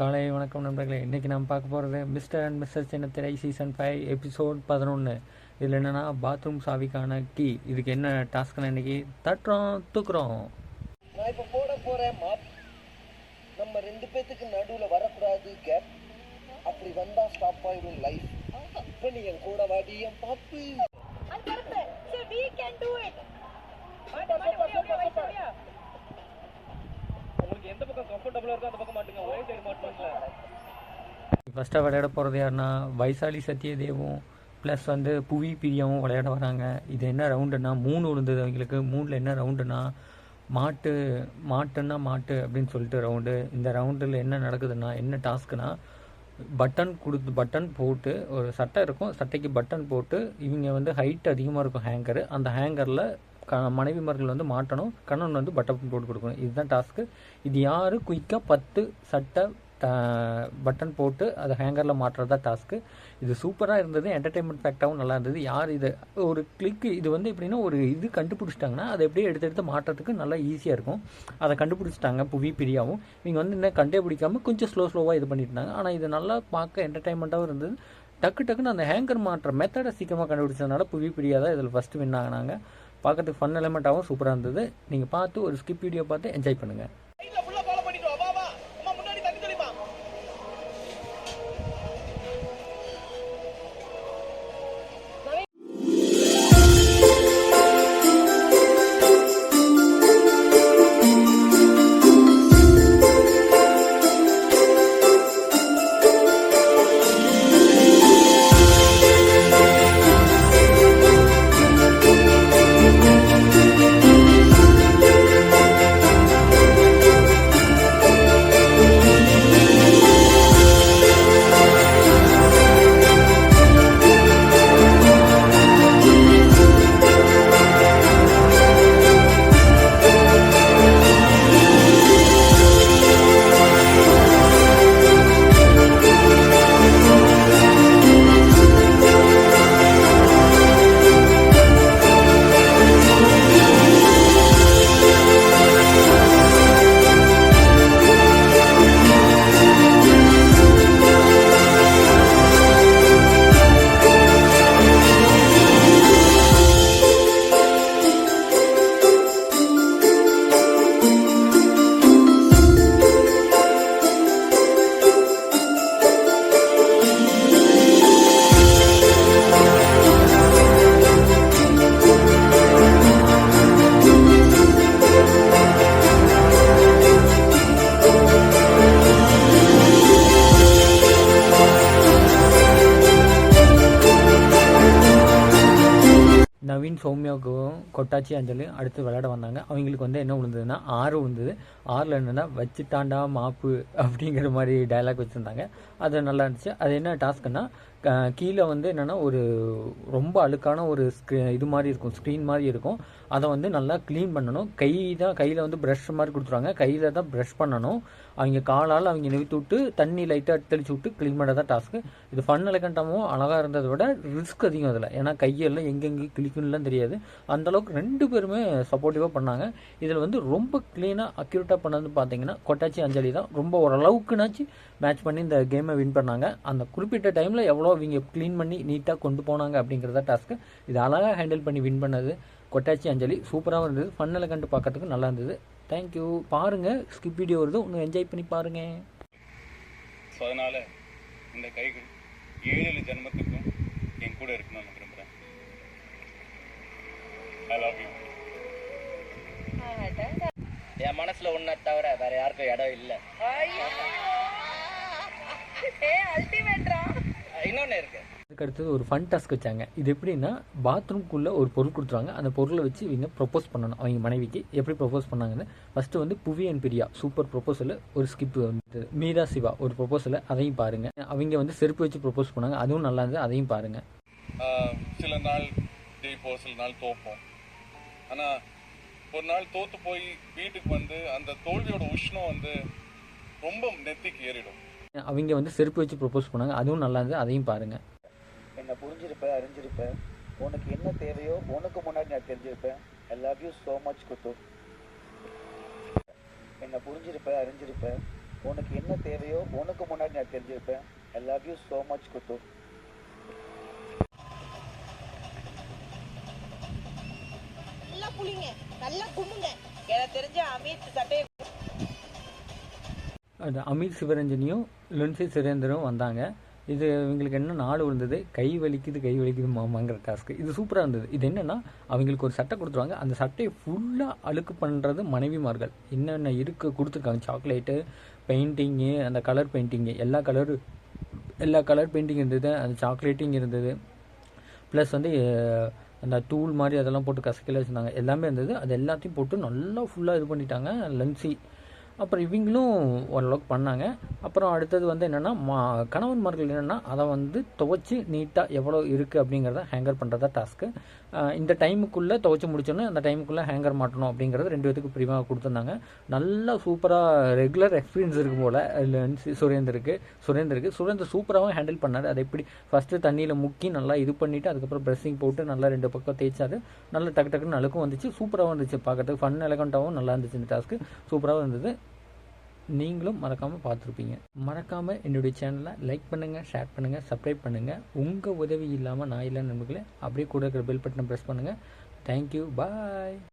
காலை வணக்கம் நண்பர்களே. இன்றைக்கி நம்ம பார்க்க போகிறது மிஸ்டர் அண்ட் மிஸ்டர் சின்னத்திரை சீசன் ஃபைவ் எபிசோட் பதினொன்று இதில் என்னென்னா பாத்ரூம் சாவிக்கான கீ இதுக்கு என்ன டாஸ்க்னு இன்றைக்கி தட்டுறோம் தூக்குறோம். நான் இப்ப போட போறேன் மாப் நம்ம ரெண்டு பேத்துக்கு நடுவுல வரக்கூடாது கேப் அப்படி வந்தா ஸ்டாப் ஆயிடும் லைஃப் இப்ப நீ என் கூட வாடி என் பாப்பு அது கரெக்ட் சரி we can do it மாட்டு மாட்டு அப்படியே அப்படியே வயசு அப்படியே உங்களுக்கு எந்த பக்கம் கம்ஃபர்டபுளா இருக்கோ அந்த பக்கம் மாட்டுங்க ஒரே சைடு மாட்டுவாங்கல ஃபஸ்ட்டாக விளையாட போகிறது யாருன்னா வைசாலி சத்யதேவும் ப்ளஸ் வந்து புவி பிரியாவும் விளையாட வராங்க. இது என்ன ரவுண்டுன்னா மூணு விழுந்தது அவங்களுக்கு. மூணில் என்ன ரவுண்டுன்னா மாட்டு மாட்டுன்னா மாட்டு அப்படின்னு சொல்லிட்டு ரவுண்டு. இந்த ரவுண்டில் என்ன நடக்குதுன்னா என்ன டாஸ்க்குனா பட்டன் கொடுத்து பட்டன் போட்டு ஒரு சட்டை இருக்கும். சட்டைக்கு பட்டன் போட்டு இவங்க வந்து ஹைட் அதிகமாக இருக்கும் ஹேங்கரு அந்த ஹேங்கரில் க மனைவிமார்கள் வந்து மாட்டணும். கண்ணன் வந்து பட்டன் போட்டு கொடுக்கணும். இதுதான் டாஸ்க்கு இது யார் குயிக்காக பத்து சட்டை பட்டன் போட்டு அதை ஹேங்கரில் மாற்றுறது தான் டாஸ்க்கு இது சூப்பராக இருந்தது என்டர்டெயின்மெண்ட் ஃபேக்டாகவும் நல்லா இருந்தது. யார் இது? ஒரு கிளிக்கு இது வந்து எப்படின்னா ஒரு இது கண்டுபிடிச்சிட்டாங்கன்னா அதை எப்படியே எடுத்து எடுத்து மாட்டுறதுக்கு நல்லா ஈஸியாக இருக்கும். அதை கண்டுபிடிச்சிட்டாங்க புவி பிரியாவும் இவங்க வந்து இன்னும் கண்டே பிடிக்காம கொஞ்சம் ஸ்லோ ஸ்லோவாக இது பண்ணிட்டாங்க ஆனால் இது நல்லா பார்க்க என்டர்டைன்மெண்ட்டாகவும் இருந்தது. டக்கு டக்குன்னு அந்த ஹேங்கர் மாட்டுற மெத்தடை சீக்கிரமாக கண்டுபிடிச்சதுனால புவி பிரியா தான் இதில் ஃபஸ்ட்டு வின் ஆகினாங்க. பார்க்கறதுக்கு ஃபன் எலமெண்ட்டாகவும் சூப்பராக இருந்தது. நீங்கள் பார்த்து ஒரு ஸ்கிப் வீடியோ பார்த்து என்ஜாய் பண்ணுங்கள் நவீன் சௌமியாவுக்கும் கொட்டாச்சி அஞ்சலியும் அடுத்து விளையாட வந்தாங்க. அவங்களுக்கு வந்து என்ன விழுந்ததுன்னா ஆறு விழுந்தது. ஆறில் என்னென்னா வச்சுட்டாண்டா மாப்பு அப்படிங்கிற மாதிரி டயலாக் வச்சுருந்தாங்க. அது நல்லா இருந்துச்சு. அது என்ன டாஸ்க்குன்னா கீழே வந்து என்னென்னா ஒரு ரொம்ப அழுக்கான ஒரு ஸ்க்ரீ இது மாதிரி இருக்கும் ஸ்க்ரீன் மாதிரி இருக்கும். அதை வந்து நல்லா க்ளீன் பண்ணணும். கை தான் கையில் வந்து ப்ரஷ் மாதிரி கொடுத்துருவாங்க. கையில் தான் ப்ரஷ் பண்ணணும். அவங்க காலால் அவங்க நிறுத்தி விட்டு தண்ணி லைட்டாக தெளிச்சு விட்டு க்ளீன் பண்ண தான் டாஸ்க்கு இது ஃபன் எலகண்டமும் அழகாக இருந்ததை விட ரிஸ்க் அதிகம் அதில். ஏன்னா கையெல்லாம் எங்கெங்கே கிளிக்குன்னுலாம் தெரியாது. அந்தளவுக்கு ரெண்டு பேருமே சப்போர்ட்டிவாக பண்ணாங்க. இதில் வந்து ரொம்ப க்ளீனாக அக்யூரேட்டாக பண்ணது பார்த்தீங்கன்னா கொட்டாச்சி அஞ்சலி தான். ரொம்ப ஓரளவுக்குனாச்சு மேட்ச் பண்ணி இந்த கேமை வின் பண்ணாங்க. அந்த குறிப்பிட்ட டைமில் எவ்வளோ அவங்க க்ளீன் பண்ணி நீட்டாக கொண்டு போனாங்க அப்படிங்கிறத டாஸ்க்கு இது அழகாக ஹேண்டில் பண்ணி வின் பண்ணது. கொட்டாச்சி அஞ்சலி சூப்பராகவும் இருந்தது. ஃபன்னில் கண்டு பார்க்கறதுக்கு நல்லா இருந்தது. தேங்க்யூ பாருங்கள் ஸ்கிப் வீடியோ வருது. இன்னும் என்ஜாய் பண்ணி பாருங்கள் ஸோ அதனால் இந்த கைகள் ஏழு ஏழு ஜென்மத்துக்கும் என் கூட இருக்கணும்னு நான் விரும்புகிறேன் ஐ லவ் யூ என் மனசுல உன்னை தவிர வேற யாருக்கும் இடம் இல்ல. இன்னொன்னு இருக்கு. அதுக்கு அடுத்தது ஒரு ஃபன் டாஸ்க் வச்சாங்க. இது எப்படின்னா பாத்ரூம்குள்ளே ஒரு பொருள் கொடுத்துருவாங்க. அந்த பொருளை வச்சு இவங்க ப்ரொப்போஸ் பண்ணணும். அவங்க மனைவிக்கு எப்படி ப்ரொப்போஸ் பண்ணாங்கன்னு ஃபஸ்ட்டு வந்து Puvi and Priya super proposal ஒரு ஸ்கிப் வந்து மீரா சிவா ஒரு ப்ரொப்போசல் அதையும் பாருங்கள் அவங்க வந்து செருப்பு வச்சு ப்ரொப்போஸ் பண்ணாங்க. அதுவும் நல்லா இருந்தது. அதையும் பாருங்கள் சில நாள் ஜெயிப்போம் சில நாள் தோப்போம். ஆனால் ஒரு நாள் தோத்து போய் வீட்டுக்கு வந்து அந்த தோல்வியோட உஷ்ணம் வந்து ரொம்ப நெத்திக்கு ஏறிடும். அவங்க வந்து செருப்பு வச்சு ப்ரொப்போஸ் பண்ணாங்க. அதுவும் நல்லா இருந்தது அதையும் பாருங்கள் என்ன புரிஞ்சிருப்ப அறிஞ்சிருப்ப? உனக்கு என்ன தேவையோ உனக்கு முன்னாடி நான் தெரிஞ்சிருப்பேன் I love you so much குத்து. என்ன புரிஞ்சிருப்ப அறிஞ்சிருப்ப? உனக்கு என்ன தேவையோ உனக்கு முன்னாடி நான் தெரிஞ்சிருப்பேன் I love you so much குத்து. நல்லா புளிங்க. நல்லா கும்முங்க. எனக்கு தெரிஞ்ச அமித் சட்டையை அந்த அமீர் சிவரஞ்சனியும் லுன்சி சுரேந்தரும் வந்தாங்க. இது இவங்களுக்கு என்ன நாடு விழுந்தது? கை வலிக்குது கை வலிக்குது மாமாங்கிற டாஸ்க்கு இது சூப்பராக இருந்தது. இது என்னென்னா அவங்களுக்கு ஒரு சட்டை கொடுத்துருவாங்க. அந்த சட்டையை ஃபுல்லாக அழுக்கு பண்ணுறது மனைவிமார்கள். என்னென்ன இருக்கு கொடுத்துருக்காங்க. சாக்லேட்டு பெயிண்டிங்கு அந்த கலர் பெயிண்டிங்கு எல்லா கலரு எல்லா கலர் பெயிண்டிங் இருந்தது. அந்த சாக்லேட்டிங் இருந்தது. ப்ளஸ் வந்து அந்த தூள் மாதிரி அதெல்லாம் போட்டு கசக்கில வச்சுருந்தாங்க. எல்லாமே இருந்தது. அது எல்லாத்தையும் போட்டு நல்லா ஃபுல்லாக இது பண்ணிட்டாங்க. லன்சி. அப்புறம் இவங்களும் ஓரளவுக்கு பண்ணாங்க. அப்புறம் அடுத்தது வந்து என்னென்னா மா கணவன்மார்கள் என்னென்னா அதை வந்து துவைச்சி நீட்டாக எவ்வளோ இருக்குது அப்படிங்கிறத ஹேங்கர் பண்ணுறதா டாஸ்க்கு இந்த டைமுக்குள்ளே துவைச்சி முடிச்சோன்னே அந்த டைமுக்குள்ளே ஹேங்கர் மாட்டணும் அப்படிங்கிறது ரெண்டு பேத்துக்கு பிரிவாக கொடுத்துருந்தாங்க. நல்லா சூப்பராக ரெகுலர் எக்ஸ்பீரியன்ஸ் இருக்கும் போல். சுரேந்தருக்கு சுரேந்தருக்கு சுரேந்தர் சூப்பராகவும் ஹேண்டில் பண்ணார். அதை எப்படி ஃபஸ்ட்டு தண்ணியில் முக்கி நல்லா இது பண்ணிவிட்டு அதுக்கப்புறம் ப்ரெஸ்ஸிங் போட்டு நல்லா ரெண்டு பக்கம் தேய்ச்சாரு. நல்லா டக்கு டக்குன்னு அழுக்கும் வந்துச்சு. சூப்பராகவும் இருந்துச்சு. பார்க்கறதுக்கு ஃபன் எலகண்ட்டாகவும் நல்லா இருந்துச்சு இந்த டாஸ்க்கு சூப்பராகவும் இருந்தது. நீங்களும் மறக்காமல் பார்த்துருப்பீங்க. மறக்காமல் என்னுடைய சேனலை லைக் பண்ணுங்கள் ஷேர் பண்ணுங்கள் சப்ஸ்கிரைப் பண்ணுங்கள் உங்கள் உதவி இல்லாமல் நான் இல்லை நண்பர்களே அப்படியே கூட இருக்கிற பெல் பட்டனை ப்ரெஸ் பண்ணுங்கள் தேங்க்யூ பாய்